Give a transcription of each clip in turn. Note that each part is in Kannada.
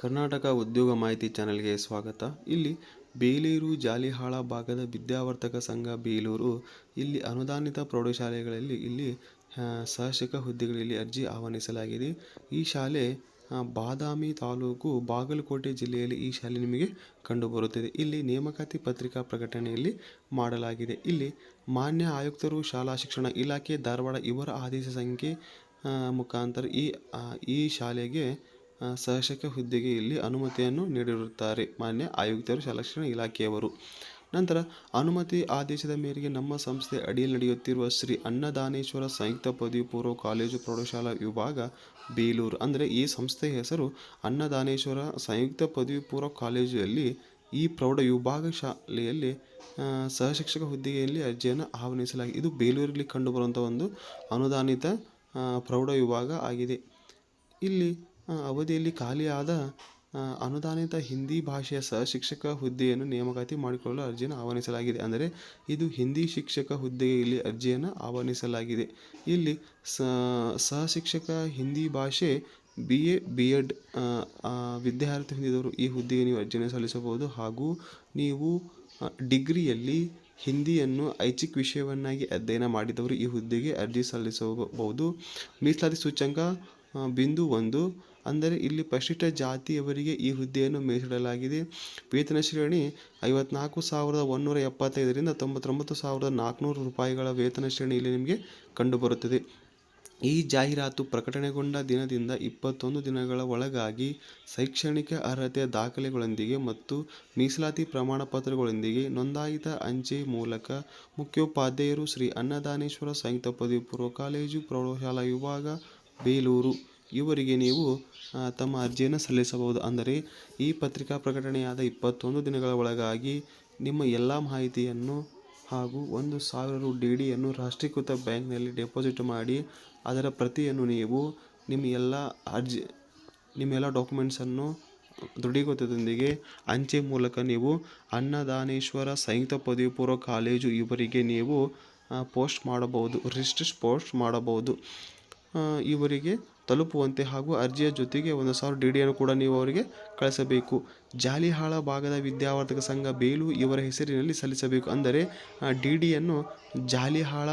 ಕರ್ನಾಟಕ ಉದ್ಯೋಗ ಮಾಹಿತಿ ಚಾನೆಲ್ಗೆ ಸ್ವಾಗತ. ಇಲ್ಲಿ ಬೇಲೂರು ಜಾಲಿಹಾಳ ಭಾಗದ ವಿದ್ಯಾವರ್ತಕ ಸಂಘ ಬೇಲೂರು, ಇಲ್ಲಿ ಅನುದಾನಿತ ಪ್ರೌಢಶಾಲೆಗಳಲ್ಲಿ ಇಲ್ಲಿ ಸಹಶಿಕ ಹುದ್ದೆಗಳಲ್ಲಿ ಅರ್ಜಿ ಆಹ್ವಾನಿಸಲಾಗಿದೆ. ಈ ಶಾಲೆ ಬಾದಾಮಿ ತಾಲೂಕು ಬಾಗಲಕೋಟೆ ಜಿಲ್ಲೆಯಲ್ಲಿ ಈ ಶಾಲೆ ನಿಮಗೆ ಕಂಡುಬರುತ್ತಿದೆ. ಇಲ್ಲಿ ನೇಮಕಾತಿ ಪತ್ರಿಕಾ ಪ್ರಕಟಣೆಯಲ್ಲಿ ಮಾಡಲಾಗಿದೆ. ಇಲ್ಲಿ ಮಾನ್ಯ ಆಯುಕ್ತರು, ಶಾಲಾ ಶಿಕ್ಷಣ ಇಲಾಖೆ, ಧಾರವಾಡ ಇವರ ಆದೇಶ ಸಂಖ್ಯೆ ಮುಖಾಂತರ ಈ ಈ ಶಾಲೆಗೆ ಸಹಶಿಕ್ಷಕ ಹುದ್ದೆಗೆ ಇಲ್ಲಿ ಅನುಮತಿಯನ್ನು ನೀಡಿರುತ್ತಾರೆ, ಮಾನ್ಯ ಆಯುಕ್ತರು ಶಾಲಕ್ಷಣ ಇಲಾಖೆಯವರು. ನಂತರ, ಅನುಮತಿ ಆದೇಶದ ಮೇರೆಗೆ ನಮ್ಮ ಸಂಸ್ಥೆ ಅಡಿಯಲ್ಲಿ ನಡೆಯುತ್ತಿರುವ ಶ್ರೀ ಅನ್ನದಾನೇಶ್ವರ ಸಂಯುಕ್ತ ಪದವಿ ಪೂರ್ವ ಕಾಲೇಜು ಪ್ರೌಢಶಾಲಾ ವಿಭಾಗ, ಬೇಲೂರು. ಅಂದರೆ, ಈ ಸಂಸ್ಥೆಯ ಹೆಸರು ಅನ್ನದಾನೇಶ್ವರ ಸಂಯುಕ್ತ ಪದವಿ ಪೂರ್ವ ಕಾಲೇಜಲ್ಲಿ ಈ ಪ್ರೌಢ ವಿಭಾಗ ಶಾಲೆಯಲ್ಲಿ ಸಹಶಿಕ್ಷಕ ಹುದ್ದೆಯಲ್ಲಿ ಅರ್ಜಿಯನ್ನು ಆಹ್ವಾನಿಸಲಾಗಿದೆ. ಇದು ಬೇಲೂರಲ್ಲಿ ಕಂಡುಬರುವಂಥ ಒಂದು ಅನುದಾನಿತ ಪ್ರೌಢ ವಿಭಾಗ ಆಗಿದೆ. ಇಲ್ಲಿ ಅವಧಿಯಲ್ಲಿ ಖಾಲಿಯಾದ ಅನುದಾನಿತ ಹಿಂದಿ ಭಾಷೆಯ ಸಹ ಶಿಕ್ಷಕ ಹುದ್ದೆಯನ್ನು ನೇಮಕಾತಿ ಮಾಡಿಕೊಳ್ಳಲು ಅರ್ಜಿಯನ್ನು ಆಹ್ವಾನಿಸಲಾಗಿದೆ. ಅಂದರೆ, ಇದು ಹಿಂದಿ ಶಿಕ್ಷಕ ಹುದ್ದೆಗೆ ಇಲ್ಲಿ ಅರ್ಜಿಯನ್ನು ಆಹ್ವಾನಿಸಲಾಗಿದೆ. ಇಲ್ಲಿ ಸಹ ಸಹಶಿಕ್ಷಕ ಹಿಂದಿ ಭಾಷೆ ಬಿ ಎ ಬಿ ಎಡ್ ವಿದ್ಯಾರ್ಥಿ ಹೊಂದಿದವರು ಈ ಹುದ್ದೆಗೆ ನೀವು ಅರ್ಜಿಯನ್ನು ಸಲ್ಲಿಸಬಹುದು. ಹಾಗೂ ನೀವು ಡಿಗ್ರಿಯಲ್ಲಿ ಹಿಂದಿಯನ್ನು ಐಚ್ಛಿಕ ವಿಷಯವನ್ನಾಗಿ ಅಧ್ಯಯನ ಮಾಡಿದವರು ಈ ಹುದ್ದೆಗೆ ಅರ್ಜಿ ಸಲ್ಲಿಸಬಹುದು. ಮೀಸಲಾತಿ ಸೂಚ್ಯಂಕ ಬಿಂದು ಒಂದು. ಅಂದರೆ ಇಲ್ಲಿ ಪರಿಶಿಷ್ಟ ಜಾತಿಯವರಿಗೆ ಈ ಹುದ್ದೆಯನ್ನು ಮೀಸಲಿಡಲಾಗಿದೆ ವೇತನ ಶ್ರೇಣಿ ಐವತ್ನಾಲ್ಕು ಸಾವಿರದ ಒನ್ನೂರ ಎಪ್ಪತ್ತೈದರಿಂದ ತೊಂಬತ್ತೊಂಬತ್ತು ಸಾವಿರದ ನಾಲ್ಕುನೂರು ರೂಪಾಯಿಗಳ ವೇತನ ಶ್ರೇಣಿ ಇಲ್ಲಿ ನಿಮಗೆ ಕಂಡುಬರುತ್ತದೆ. ಈ ಜಾಹೀರಾತು ಪ್ರಕಟಣೆಗೊಂಡ ದಿನದಿಂದ ಇಪ್ಪತ್ತೊಂದು ದಿನಗಳ ಒಳಗಾಗಿ ಶೈಕ್ಷಣಿಕ ಅರ್ಹತೆಯ ದಾಖಲೆಗಳೊಂದಿಗೆ ಮತ್ತು ಮೀಸಲಾತಿ ಪ್ರಮಾಣ ಪತ್ರಗಳೊಂದಿಗೆ ನೋಂದಾಯಿತ ಅಂಚೆ ಮೂಲಕ ಮುಖ್ಯೋಪಾಧ್ಯಾಯರು ಶ್ರೀ ಅನ್ನದಾನೇಶ್ವರ ಸಂಯುಕ್ತ ಪದವಿ ಪೂರ್ವ ಕಾಲೇಜು ಪ್ರೌಢಶಾಲಾ ವಿಭಾಗ ಬೇಲೂರು. ಇವರಿಗೆ ನೀವು ತಮ್ಮ ಅರ್ಜಿಯನ್ನು ಸಲ್ಲಿಸಬಹುದು. ಅಂದರೆ, ಈ ಪತ್ರಿಕಾ ಪ್ರಕಟಣೆಯಾದ ಇಪ್ಪತ್ತೊಂದು ದಿನಗಳ ಒಳಗಾಗಿ ನಿಮ್ಮ ಎಲ್ಲ ಮಾಹಿತಿಯನ್ನು ಹಾಗೂ ಒಂದು ಸಾವಿರ ರು ಡಿ ಡಿಯನ್ನು ರಾಷ್ಟ್ರೀಕೃತ ಬ್ಯಾಂಕ್ನಲ್ಲಿ ಡೆಪಾಸಿಟ್ ಮಾಡಿ, ಅದರ ಪ್ರತಿಯನ್ನು ನೀವು ನಿಮ್ಮ ಎಲ್ಲ ಅರ್ಜಿ ನಿಮ್ಮೆಲ್ಲ ಡಾಕ್ಯುಮೆಂಟ್ಸನ್ನು ದೃಢೀಕೃತದೊಂದಿಗೆ ಅಂಚೆ ಮೂಲಕ ನೀವು ಅನ್ನದಾನೇಶ್ವರ ಸಂಯುಕ್ತ ಪದವಿ ಪೂರ್ವ ಕಾಲೇಜು ಇವರಿಗೆ ನೀವು ಪೋಸ್ಟ್ ಮಾಡಬಹುದು ರಿಜಿಸ್ಟರ್ ಪೋಸ್ಟ್ ಮಾಡಬಹುದು. ಇವರಿಗೆ ತಲುಪುವಂತೆ ಹಾಗೂ ಅರ್ಜಿಯ ಜೊತೆಗೆ ಒಂದು ಸಾವಿರ ಡಿ ಡಿಯನ್ನು ಕೂಡ ನೀವು ಅವರಿಗೆ ಕಳಿಸಬೇಕು. ಜಾಲಿಹಾಳ ಭಾಗದ ವಿದ್ಯಾವರ್ಧಕ ಸಂಘ ಬೇಲು ಇವರ ಹೆಸರಿನಲ್ಲಿ ಸಲ್ಲಿಸಬೇಕು. ಅಂದರೆ ಡಿ ಡಿಯನ್ನು ಜಾಲಿಹಾಳ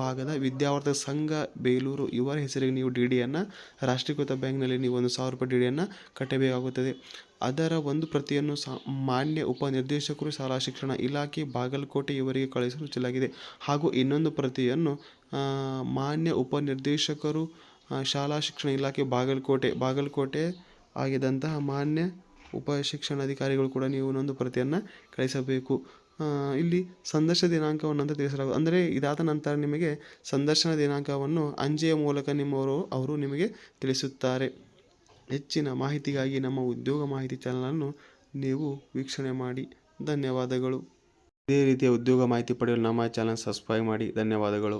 ಭಾಗದ ವಿದ್ಯಾವರ್ಧಕ ಸಂಘ ಬೇಲೂರು, ಇವರ ಹೆಸರಿಗೆ ನೀವು ಡಿ ಡಿಯನ್ನು ರಾಷ್ಟ್ರೀಕೃತ ಬ್ಯಾಂಕ್ನಲ್ಲಿ ನೀವು ಒಂದು ಸಾವಿರ ರೂಪಾಯಿ ಡಿ ಡಿಯನ್ನು ಕಟ್ಟಬೇಕಾಗುತ್ತದೆ. ಅದರ ಒಂದು ಪ್ರತಿಯನ್ನು ಸಾ, ಮಾನ್ಯ ಉಪನಿರ್ದೇಶಕರು ಶಾಲಾ ಶಿಕ್ಷಣ ಇಲಾಖೆ, ಬಾಗಲಕೋಟೆ ಇವರಿಗೆ ಕಳುಹಿಸಲು ಸೂಚಿಸಲಾಗಿದೆ ಹಾಗೂ ಇನ್ನೊಂದು ಪ್ರತಿಯನ್ನು ಮಾನ್ಯ ಉಪನಿರ್ದೇಶಕರು ನಿರ್ದೇಶಕರು ಶಾಲಾ ಶಿಕ್ಷಣ ಇಲಾಖೆ, ಬಾಗಲಕೋಟೆ ಬಾಗಲಕೋಟೆ ಆಗಿದ್ದಂತಹ ಮಾನ್ಯ ಉಪ ಶಿಕ್ಷಣಾಧಿಕಾರಿಗಳು ಕೂಡ ನೀವು ಇನ್ನೊಂದು ಪ್ರತಿಯನ್ನು ಕಳಿಸಬೇಕು ಇಲ್ಲಿ ಸಂದರ್ಶ ದಿನಾಂಕವನ್ನು ಅಂತ ತಿಳಿಸಲಾಗುತ್ತದೆ ಅಂದರೆ ಇದಾದ ನಂತರ ನಿಮಗೆ ಸಂದರ್ಶನ ದಿನಾಂಕವನ್ನು ಅಂಜೆಯ ಮೂಲಕ ನಿಮ್ಮವರು, ಅವರು ನಿಮಗೆ ತಿಳಿಸುತ್ತಾರೆ. ಹೆಚ್ಚಿನ ಮಾಹಿತಿಗಾಗಿ ನಮ್ಮ ಉದ್ಯೋಗ ಮಾಹಿತಿ ಚಾನಲನ್ನು ನೀವು ವೀಕ್ಷಣೆ ಮಾಡಿ. ಧನ್ಯವಾದಗಳು. ಇದೇ ರೀತಿಯ ಉದ್ಯೋಗ ಮಾಹಿತಿ ಪಡೆಯಲು ನಮ್ಮ ಚಾನಲ್ ಸಬ್ಸ್ಕ್ರೈಬ್ ಮಾಡಿ. ಧನ್ಯವಾದಗಳು.